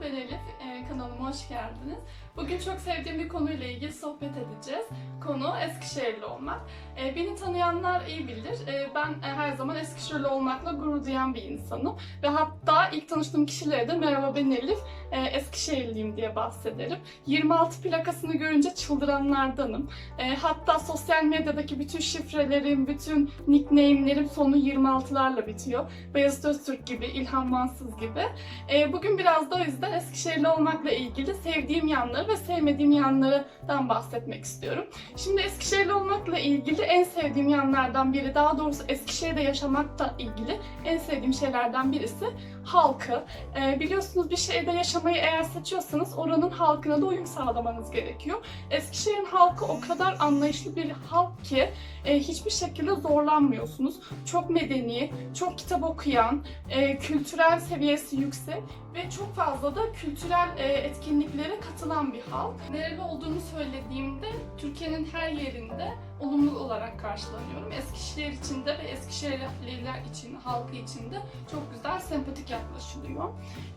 Ben Elif, e, kanalıma hoş geldiniz. Bugün çok sevdiğim bir konuyla ilgili sohbet edeceğiz. Konu Eskişehirli olmak. E, beni tanıyanlar iyi bilir. E, ben e, her zaman Eskişehirli olmakla gurur duyan bir insanım. Ve hatta ilk tanıştığım kişilere de merhaba ben Elif, e, Eskişehirliyim diye bahsederim. 26 plakasını görünce çıldıranlardanım. E, hatta sosyal medyadaki bütün şifrelerim, bütün nickname'lerim sonu 26'larla bitiyor. Beyazıt Öztürk gibi, İlhan Mansız gibi. E, bugün biraz da o yüzden Eskişehirli olmakla ilgili sevdiğim yanları ve sevmediğim yanlardan bahsetmek istiyorum. Şimdi Eskişehirli olmakla ilgili en sevdiğim yanlardan biri, daha doğrusu Eskişehir'de yaşamakla ilgili en sevdiğim şeylerden birisi halkı. E, biliyorsunuz bir şehirde yaşamayı eğer seçiyorsanız oranın halkına da uyum sağlamanız gerekiyor. Eskişehir'in halkı o kadar anlayışlı bir halk ki e, hiçbir şekilde zorlanmıyorsunuz. Çok medeni, çok kitap okuyan, e, kültürel seviyesi yüksek ve çok fazla da kültürel e, etkinliklere katılan bir halk. Nereli olduğunu söylediğimde Türkiye'nin her yerinde olumlu olarak karşılanıyorum. Eskişehir için de ve Eskişehirliler için, halkı için de çok güzel, sempatik yaklaşılıyor.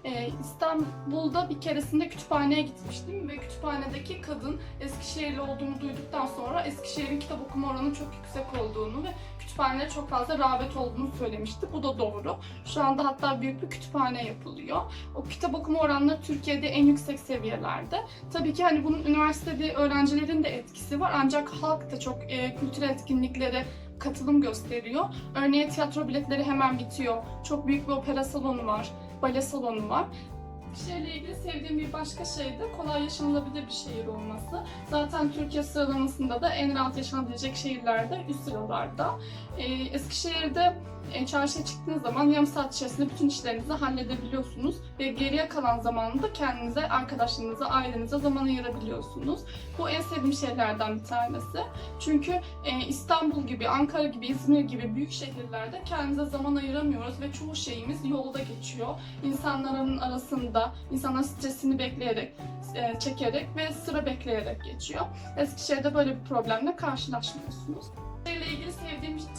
E, İstanbul'da bir keresinde kütüphaneye gitmiştim ve kütüphanedeki kadın Eskişehirli olduğumu duyduktan sonra Eskişehir'in kitap okuma oranı çok yüksek olduğunu ve kütüphanelere çok fazla rağbet olduğunu söylemişti. Bu da doğru. Şu anda hatta büyük bir kütüphane yapılıyor. O kitap okuma oranları Türkiye'de en yüksek seviyelerde. Tabii ki hani bunun üniversitede öğrencilerin de etkisi var ancak halk da çok e, kültürel etkinliklere katılım gösteriyor. Örneğin tiyatro biletleri hemen bitiyor. Çok büyük bir opera salonu var, bale salonu var. Şehirle ilgili sevdiğim bir başka şey de kolay yaşanılabilir bir şehir olması. Zaten Türkiye sıralamasında da en rahat yaşanabilecek şehirlerde üst sıralarda. Ee, Eskişehir'de e, çarşıya çıktığınız zaman yarım saat içerisinde bütün işlerinizi halledebiliyorsunuz ve geriye kalan zamanı da kendinize, arkadaşlarınıza, ailenize zaman ayırabiliyorsunuz. Bu en sevdiğim şeylerden bir tanesi. Çünkü e, İstanbul gibi, Ankara gibi, İzmir gibi büyük şehirlerde kendimize zaman ayıramıyoruz ve çoğu şeyimiz yolda geçiyor. İnsanların arasında, insanların stresini bekleyerek, e, çekerek ve sıra bekleyerek geçiyor. Eskişehir'de böyle bir problemle karşılaşmıyorsunuz.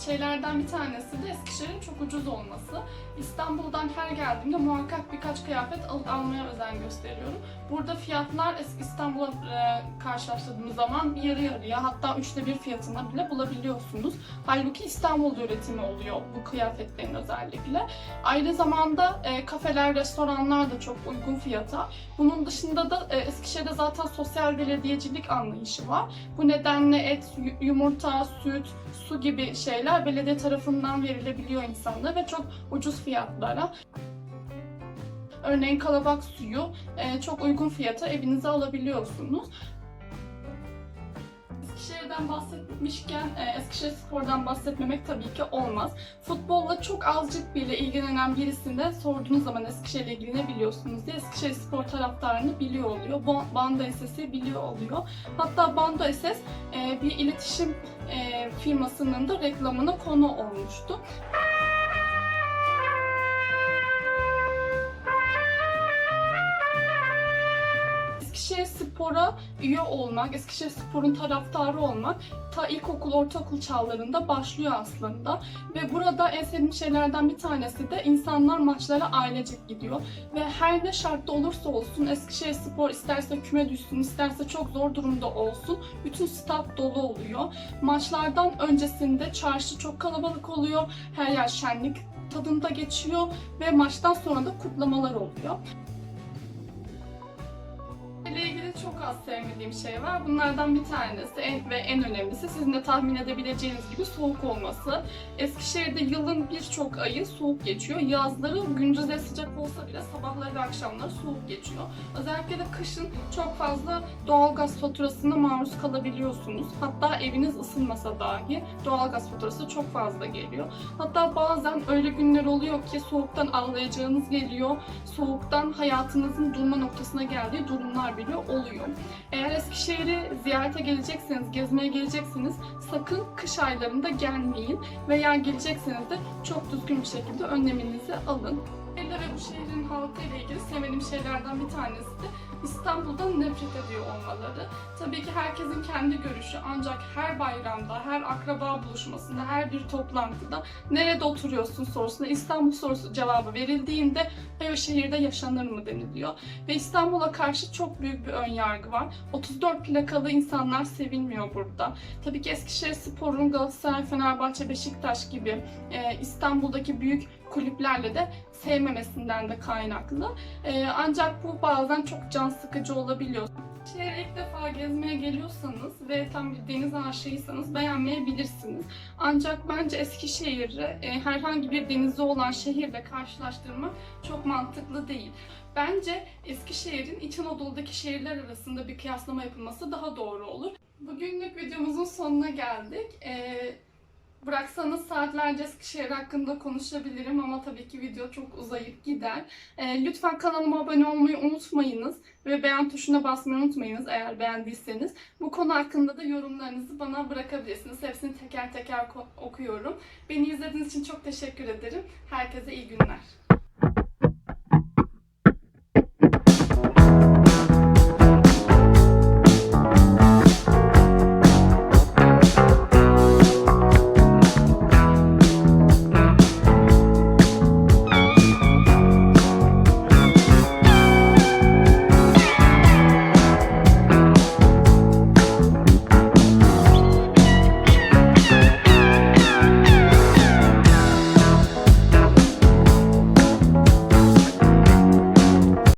Şeylerden bir tanesi de Eskişehir'in çok ucuz olması. İstanbul'dan her geldiğimde muhakkak birkaç kıyafet alıp almaya özen gösteriyorum. Burada fiyatlar İstanbul'a e, karşılaştırdığımız zaman yarı yarıya hatta üçte bir fiyatına bile bulabiliyorsunuz. Halbuki İstanbul'da üretimi oluyor bu kıyafetlerin özellikle. Aynı zamanda e, kafeler, restoranlar da çok uygun fiyata. Bunun dışında da e, Eskişehir'de zaten sosyal belediyecilik anlayışı var. Bu nedenle et, yu- yumurta, süt, su gibi şeyler belediye tarafından verilebiliyor insanlara ve çok ucuz fiyatlara. Örneğin kalabak suyu e, çok uygun fiyata evinize alabiliyorsunuz. Eskişehir'den bahsetmişken e, Eskişehir Spor'dan bahsetmemek tabii ki olmaz. Futbolla çok azıcık bile ilgilenen birisinden sorduğunuz zaman Eskişehir'le ilgili ne biliyorsunuz diye Eskişehir Spor taraftarını biliyor oluyor. Bando SS'i biliyor oluyor. Hatta Bando SS e, bir iletişim e, firmasının da reklamına konu olmuştu. Spor'a üye olmak, Eskişehir Spor'un taraftarı olmak ta ilkokul, ortaokul çağlarında başlıyor aslında. Ve burada en sevdiğim şeylerden bir tanesi de insanlar maçlara ailecek gidiyor. Ve her ne şartta olursa olsun Eskişehir Spor isterse küme düşsün, isterse çok zor durumda olsun bütün stat dolu oluyor. Maçlardan öncesinde çarşı çok kalabalık oluyor, her yer şenlik tadında geçiyor ve maçtan sonra da kutlamalar oluyor çok az sevmediğim şey var. Bunlardan bir tanesi en, ve en önemlisi sizin de tahmin edebileceğiniz gibi soğuk olması. Eskişehir'de yılın birçok ayı soğuk geçiyor. Yazları gündüzleri sıcak olsa bile sabahları ve akşamları soğuk geçiyor. Özellikle de kışın çok fazla doğalgaz faturasına maruz kalabiliyorsunuz. Hatta eviniz ısınmasa dahi doğalgaz faturası çok fazla geliyor. Hatta bazen öyle günler oluyor ki soğuktan ağlayacağınız geliyor. Soğuktan hayatınızın durma noktasına geldiği durumlar bile oluyor. Eğer Eskişehir'i ziyarete gelecekseniz, gezmeye geleceksiniz sakın kış aylarında gelmeyin veya gelecekseniz de çok düzgün bir şekilde önleminizi alın. Şehrin halkıyla ilgili sevmediğim şeylerden bir tanesi de İstanbul'dan nefret ediyor olmaları. Tabii ki herkesin kendi görüşü ancak her bayramda, her akraba buluşmasında, her bir toplantıda nerede oturuyorsun sorusuna İstanbul sorusu cevabı verildiğinde "E, o şehirde yaşanır mı deniliyor. Ve İstanbul'a karşı çok büyük bir ön yargı var. 34 plakalı insanlar sevilmiyor burada. Tabii ki Eskişehir Spor'un Galatasaray, Fenerbahçe, Beşiktaş gibi İstanbul'daki büyük kulüplerle de sevmemesinden de kaynaklı. E, ancak bu bazen çok can sıkıcı olabiliyor. Şehre ilk defa gezmeye geliyorsanız ve tam bir deniz aşığıysanız beğenmeyebilirsiniz. Ancak bence Eskişehir'i e, herhangi bir denizi olan şehirle karşılaştırmak çok mantıklı değil. Bence Eskişehir'in İç Anadolu'daki şehirler arasında bir kıyaslama yapılması daha doğru olur. Bugünlük videomuzun sonuna geldik. Ee, bıraksanız saatlerce Eskişehir hakkında konuşabilirim ama tabii ki video çok uzayıp gider. Ee, lütfen kanalıma abone olmayı unutmayınız ve beğen tuşuna basmayı unutmayınız eğer beğendiyseniz. Bu konu hakkında da yorumlarınızı bana bırakabilirsiniz. Hepsini teker teker okuyorum. Beni izlediğiniz için çok teşekkür ederim. Herkese iyi günler.